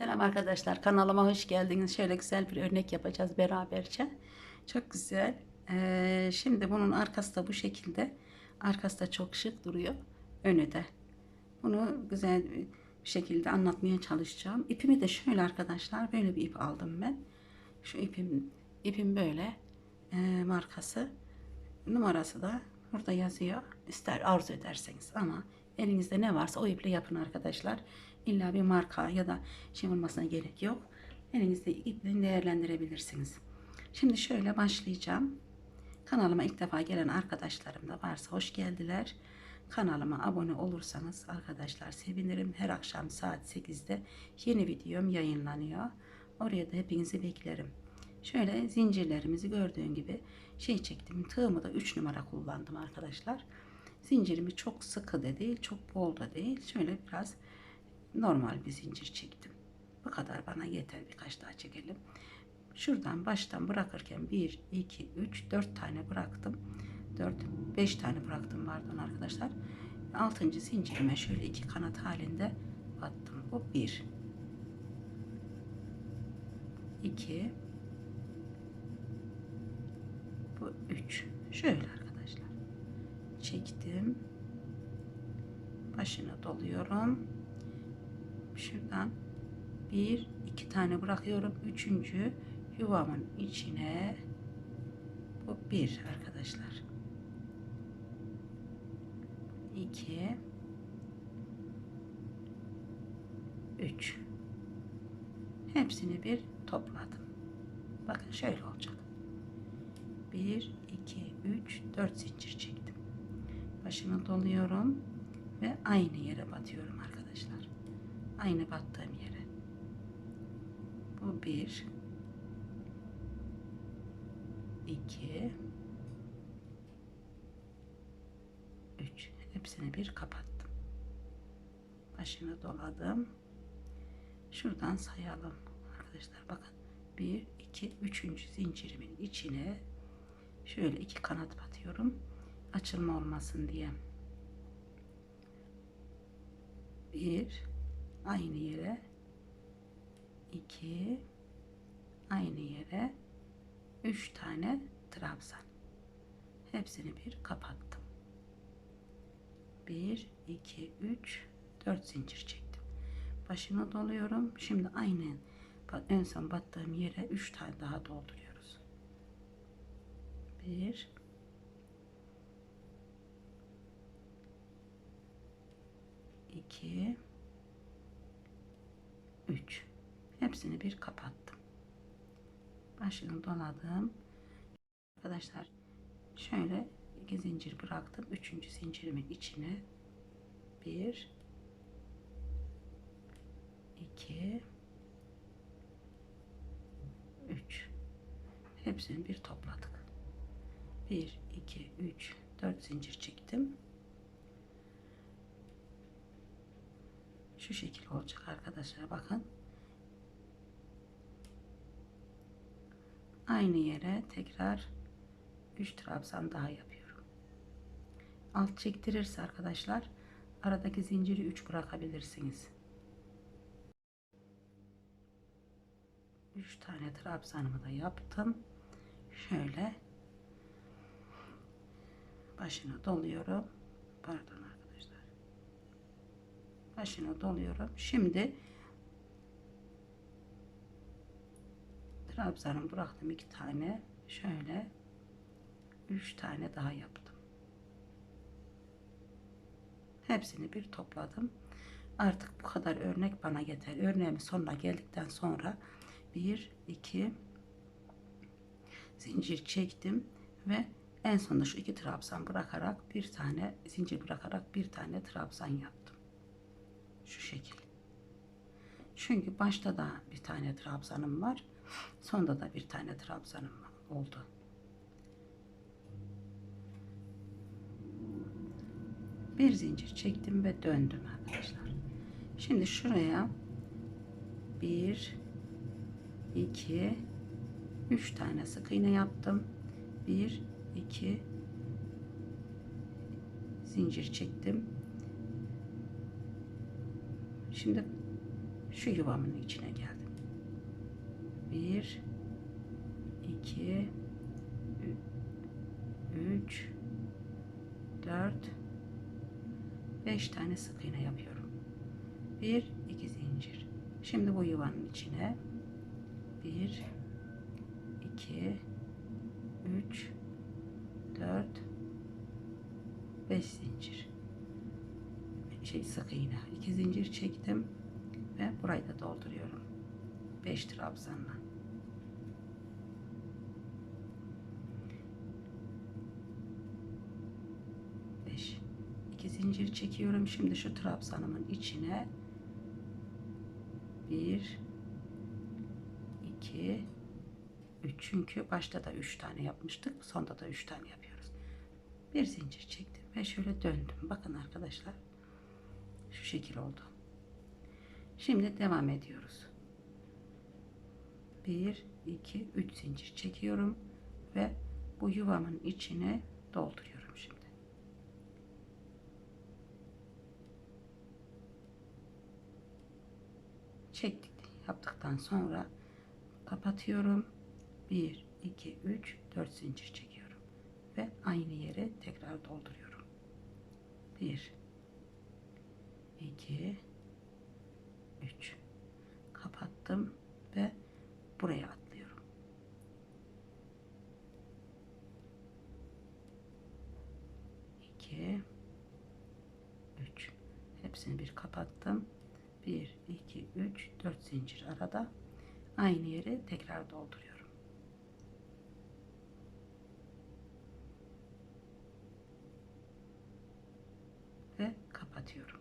Selam arkadaşlar kanalıma hoş geldiniz. Şöyle güzel bir örnek yapacağız beraberce. Çok güzel. Ee, şimdi bunun arkası da bu şekilde. Arkası da çok şık duruyor. Önü de. Bunu güzel bir şekilde anlatmaya çalışacağım. İpimi de şöyle arkadaşlar böyle bir ip aldım ben. Şu ipim ipim böyle ee, markası. Numarası da burada yazıyor. İster arzu ederseniz ama elinizde ne varsa o iple yapın arkadaşlar. İlla bir marka ya da şey olmasına gerek yok. Elinizde iple değerlendirebilirsiniz. Şimdi şöyle başlayacağım. Kanalıma ilk defa gelen arkadaşlarım da varsa hoş geldiler. Kanalıma abone olursanız arkadaşlar sevinirim. Her akşam saat 8'de yeni videom yayınlanıyor. Oraya da hepinizi beklerim. Şöyle zincirlerimizi gördüğün gibi şey çektim. Tığımı da 3 numara kullandım arkadaşlar. Zincirimi çok sıkı da değil, çok bol da değil. Şöyle biraz normal bir zincir çektim. Bu kadar bana yeter. Birkaç daha çekelim. Şuradan baştan bırakırken 1, 2, 3, 4 tane bıraktım. 4, 5 tane bıraktım pardon arkadaşlar. 6. zincirime şöyle iki kanat halinde battım. Bu 1 2 bu 3 şöyle çektim. Başına doluyorum. Şuradan bir iki tane bırakıyorum. Üçüncü yuvamın içine. Bu bir arkadaşlar. İki. Üç. Hepsini bir topladım. Bakın şöyle olacak. 1 2 3 4 zincir çektim başını doluyorum ve aynı yere batıyorum arkadaşlar. Aynı battığım yere. Bu bir. İki. Üç. Hepsini bir kapattım. Başını doladım. Şuradan sayalım arkadaşlar. Bakın. Bir iki üçüncü zincirimin içine şöyle iki kanat batıyorum açılma olmasın diye. Bir aynı yere. İki aynı yere. Üç tane trabzan. Hepsini bir kapattım. Bir iki üç dört zincir çektim. Başını doluyorum. Şimdi aynen en son battığım yere üç tane daha dolduruyoruz. Bir iki üç. Hepsini bir kapattım. Başını doladım. Arkadaşlar şöyle iki zincir bıraktım. Üçüncü zincirimin içine bir iki üç. Hepsini bir topladık. 1 2 3 4 zincir çektim şu şekil olacak arkadaşlar bakın. Aynı yere tekrar 3 trabzan daha yapıyorum. Alt çektirirse arkadaşlar aradaki zinciri 3 bırakabilirsiniz. 3 tane trabzanımı da yaptım. Şöyle başına doluyorum. Pardon başına doluyorum şimdi trabzanım bıraktım iki tane şöyle üç tane daha yaptım. Hepsini bir topladım. Artık bu kadar örnek bana yeter. Örneğimin sonuna geldikten sonra bir iki zincir çektim ve en sonunda şu iki trabzan bırakarak bir tane zincir bırakarak bir tane trabzan yaptım. Şu şekil. Çünkü başta da bir tane trabzanım var. Sonda da bir tane trabzanım oldu. Bir zincir çektim ve döndüm arkadaşlar. Şimdi şuraya bir, iki, üç tane sık iğne yaptım. Bir, 2 zincir çektim. Şimdi şu yuvamın içine geldim. Bir, iki, üç, dört, beş tane sık iğne yapıyorum. Bir, iki zincir. Şimdi bu yuvanın içine bir, iki, üç, dört, beş zincir. Şey sık iğne. iki zincir çektim ve burayı da dolduruyorum. Beş trabzanla. Beş. İki zincir çekiyorum. Şimdi şu trabzanımın içine bir, iki, üç. Çünkü başta da üç tane yapmıştık. Sonda da üç tane yapıyoruz. Bir zincir çektim ve şöyle döndüm. Bakın arkadaşlar. Şu şekil oldu. Şimdi devam ediyoruz. Bir, iki, üç zincir çekiyorum ve bu yuvamın içine dolduruyorum şimdi. Çektik yaptıktan sonra kapatıyorum. 1 2 3 4 zincir çekiyorum ve aynı yere tekrar dolduruyorum. 1 2 3 kapattım ve buraya atlıyorum. İki, üç. Hepsini bir kapattım. Bir, iki, üç, dört zincir arada. Aynı yere tekrar dolduruyorum. Ve kapatıyorum.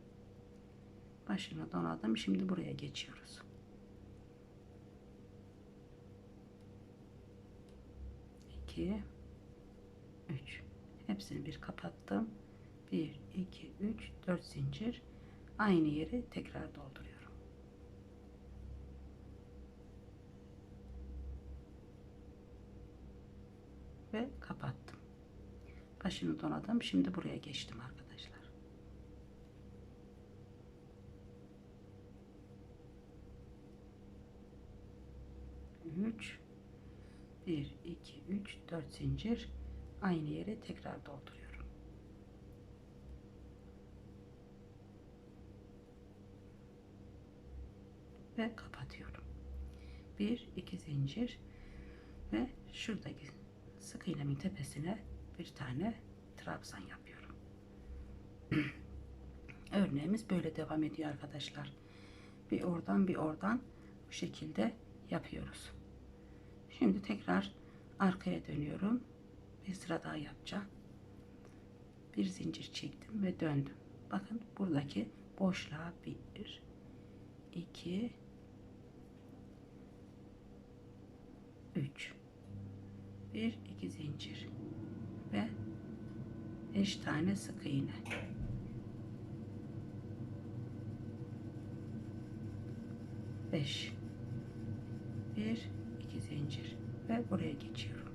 Başını donadım. Şimdi buraya geçiyoruz. İki, üç. Hepsini bir kapattım. Bir, iki, üç, dört zincir. Aynı yeri tekrar dolduruyorum. Ve kapattım. Başını donadım. Şimdi buraya geçtim arkadaşlar. Üç, bir, iki, üç, dört zincir. Aynı yere tekrar dolduruyorum. ve kapatıyorum. Bir, iki zincir ve şuradaki sık iğnemin tepesine bir tane trabzan yapıyorum. Örneğimiz böyle devam ediyor arkadaşlar. Bir oradan bir oradan bu şekilde yapıyoruz. Şimdi tekrar arkaya dönüyorum. Bir sıra daha yapacağım. Bir zincir çektim ve döndüm. Bakın buradaki boşluğa bir, iki, 3 1 2 zincir ve 5 tane sık iğne beş bir iki zincir ve buraya geçiyorum.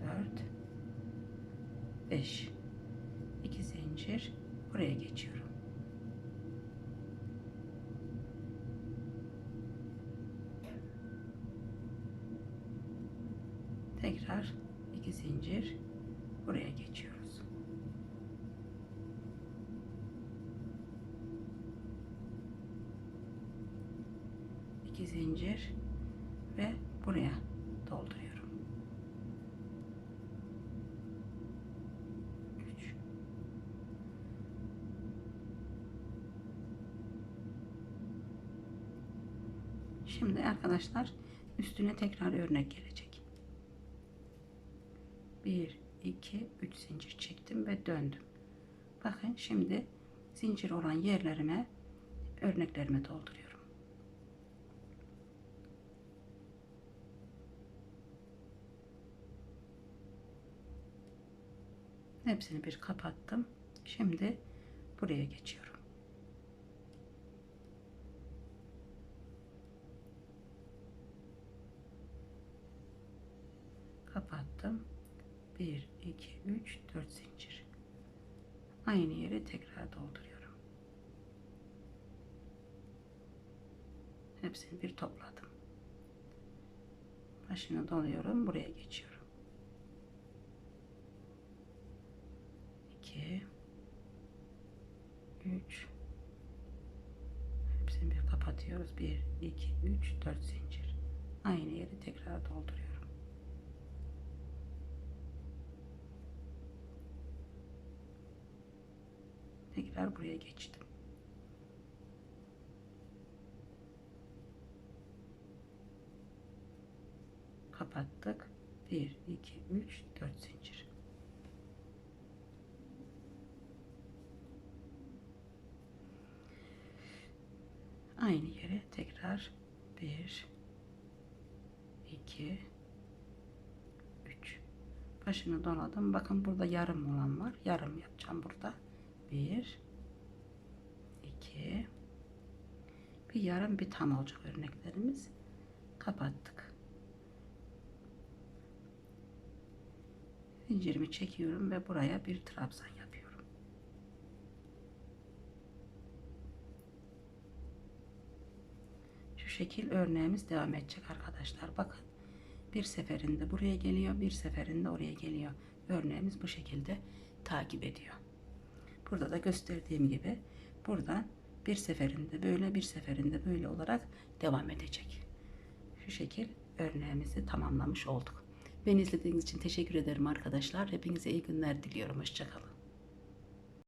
Dört beş. İki zincir buraya geçiyorum. Tekrar iki zincir buraya geçiyoruz. İki zincir ve buraya dolduruyorum. Üç. Şimdi arkadaşlar üstüne tekrar örnek gelecek. 1 2 3 zincir çektim ve döndüm. Bakın şimdi zincir olan yerlerime örneklerimi dolduruyorum. Hepsini bir kapattım. Şimdi buraya geçiyorum. Kapattım. 1 2 3 4 zincir. Aynı yere tekrar dolduruyorum. Hepsini bir topladım. Başını doluyorum. Buraya geçiyorum. 2 3 Hepsini bir kapatıyoruz. 1 2 3 4 zincir. Aynı yeri tekrar dolduruyorum. Tekrar buraya geçtim. Kapattık. 1 2 3 4 zincir. Aynı yere tekrar 1 2 3 başını doladım. Bakın burada yarım olan var. Yarım yapacağım burada. 1 2 bir yarım bir tam olacak örneklerimiz. Kapattık. Zincirimi çekiyorum ve buraya bir trabzan yapıyorum. Şu şekil örneğimiz devam edecek arkadaşlar. Bakın bir seferinde buraya geliyor, bir seferinde oraya geliyor. Örneğimiz bu şekilde takip ediyor. Burada da gösterdiğim gibi buradan bir seferinde böyle bir seferinde böyle olarak devam edecek. Şu şekil örneğimizi tamamlamış olduk. Beni izlediğiniz için teşekkür ederim arkadaşlar. Hepinize iyi günler diliyorum. Hoşçakalın.